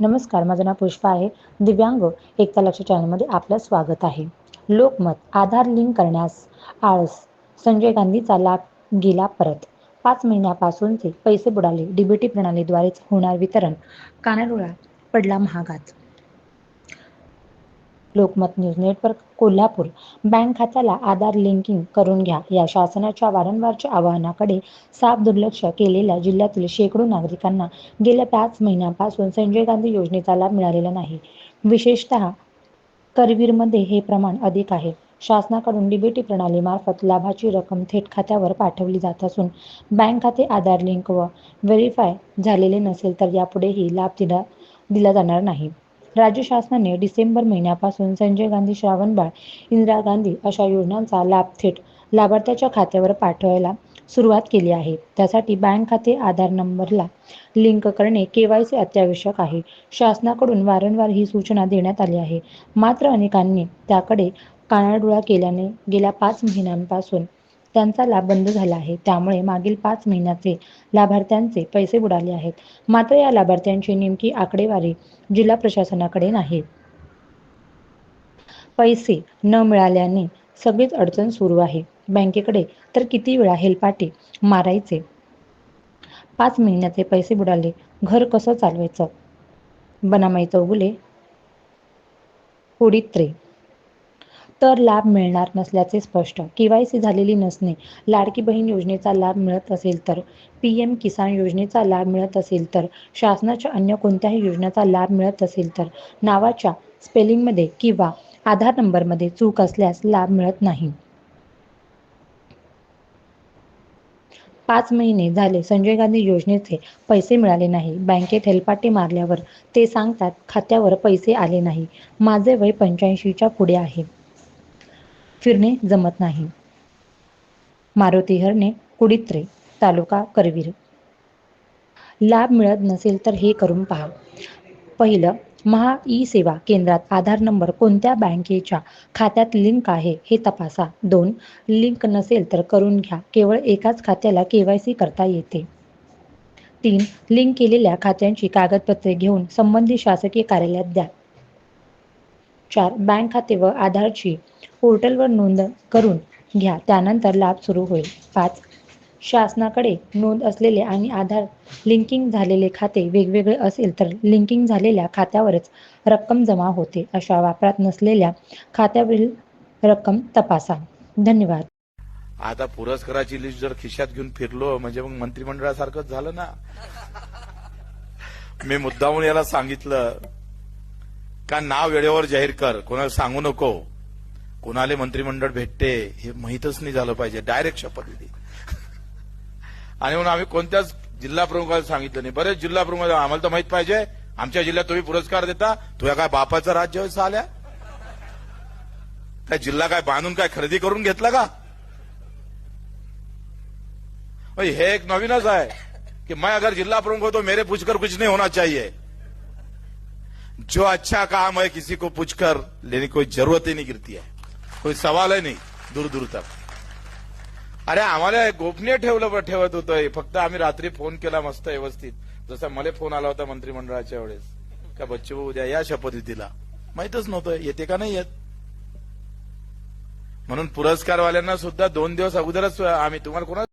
नमस्कार माझं नाव पुष्पा आहे. दिव्यांग एकता लक्ष चॅनलमध्ये आपलं स्वागत आहे. लोकमत आधार लिंक करण्यास आळस. संजय गांधीचा लाभ गेला परत. पाच महिन्यापासूनचे पैसे बुडाले. डीबीटी प्रणालीद्वारेच होणार वितरण. कानाडोळा पडला महागात. Lokmat news network Kolhapur. Bank खात्याला आधार लिंकिंग करून घ्या. या शासनाच्या वारंवारच्या आवाहनाकडे साफ दुर्लक्ष केलेल्या जिल्ह्यातील शेकडो नागरिकांना गेल्या पाच महिन्यांपासून संजय गांधी योजनेचा लाभ मिळालेला नाही. विशेषतः करवीरमध्ये हे प्रमाण अधिक आहे. शासनाकडून डीबीटी प्रणालीमार्फत लाभाची रक्कम थेट खात्यावर पाठवली जात असून बँक खाते आधार लिंक व व्हेरीफाय झालेले नसेल तर यापुढेही लाभ दिला दिला जाणार नाही. राज्य शासनाने डिसेंबर महिन्यापासून संजय गांधी श्रावणबाळ इंदिरा गांधी अशा योजनांचा लाभ थेट लाभार्थ्याच्या खात्यावर पाठवायला सुरुवात केली आहे. त्यासाठी बँक खाते आधार नंबरला लिंक करणे केवायसी अत्यावश्यक आहे. शासनाकडून वारंवार ही सूचना देण्यात आली आहे. मात्र अनेकांनी त्याकडे कानाडोळा केल्याने गेल्या पाच महिन्यांपासून त्यांचा लाभ बंद झाला आहे. त्यामुळे मागील पाच महिन्याचे लाभार्थ्यांचे पैसे बुडाले आहेत. मात्र या लाभार्थ्यांची नेमकी आकडेवारी जिल्हा प्रशासनाकडे नाही. पैसे न मिळाल्याने सगळीच अडचण सुरू आहे. बँकेकडे तर किती वेळा हेलपाटे मारायचे? पाच महिन्याचे पैसे बुडाले. घर कसं चालवायचं? बनामाई चौगुले उडीत्रे तर लाभ मिळणार नसल्याचे स्पष्ट. केवायसी झालेली नसणे. लाडकी बहीण योजनेचा लाभ मिळत असेल तर. पी एम किसान योजनेचा लाभ मिळत असेल तर. शासनाच्या अन्य कोणत्याही योजनेचा लाभ मिळत असेल तर. नावाच्या स्पेलिंगमध्ये किंवा आधार नंबरमध्ये चूक असल्यास लाभ मिळत नाही. पाच महिने झाले संजय गांधी योजनेचे पैसे मिळाले नाही. बँकेत हेलपाटे मारल्यावर ते सांगतात खात्यावर पैसे आले नाही. माझे वय पंच्याऐंशीच्या पुढे आहे. फिरणे जमत नाही. मारुती हरणे कुडित्रे तालुका करवीर. लाभ मिळत नसेल तर हे करून पहा. पहिलं महा ई सेवा केंद्रात आधार नंबर कोणत्या बँकेच्या खात्यात लिंक आहे हे तपासा. दोन लिंक नसेल तर करून घ्या. केवळ एकाच खात्याला केवायसी करता येते. तीन लिंक केलेल्या खात्यांची कागदपत्रे घेऊन संबंधित शासकीय कार्यालयात द्या. चार बँक खाते व आधारची पोर्टलवर नोंद करून घ्या. त्यानंतर लाभ सुरू होईल. पाच. शासनाकडे नोंद असलेले आणि आधार लिंकिंग झालेले खाते वेगवेगळे असेल तर लिंकिंग झालेल्या खात्यावरच रक्कम जमा होते अशा वापरात नसलेल्या खात्यावरील रक्कम तपासा. धन्यवाद. आता पुरस्काराची लिस्ट जर खिशात घेऊन फिरलो म्हणजे मग मंत्रिमंडळासारखंच झालं ना? मी मुद्दामून याला सांगितलं का नाव वेळेवर जाहीर कर. कोणाला सांगू नको. कोणाला मंत्रिमंडळ भेटते हे माहीतच नाही झालं पाहिजे. डायरेक्ट शपथ दिली. आणि म्हणून आम्ही कोणत्याच जिल्हा प्रमुखाला सांगितलं नाही. बरेच जिल्हा प्रमुख आम्हाला तर माहीत पाहिजे. आमच्या जिल्ह्यात तुम्ही पुरस्कार देता. तुझ्या काय बापाचं राज्य आल्या? काय जिल्हा काय बांधून काय खरेदी करून घेतला का? हे एक नवीनच आहे. कि मैं अगर जिला प्रमुख हूं तो मेरे पूछकर कुछ नहीं होना चाहिए. जो अच्छा काम है किसी को पूछकर लेने कोई जरूरत ही नहीं गिरती है। कोई सवाल ही नहीं दूर दूर तक। अरे आम्हाला गोपनीय ठेवलं ठेवत होतं फक्त आम्ही रात्री फोन केला मस्त व्यवस्थित. जसा मला फोन आला होता मंत्रिमंडळाच्या वेळेस का बच्चू उद्या या शपथविधीला. माहितच नव्हतं येते का नाही येत? म्हणून पुरस्कारवाल्यांना सुद्धा दोन दिवस अगोदरच आम्ही तुम्हाला कोणा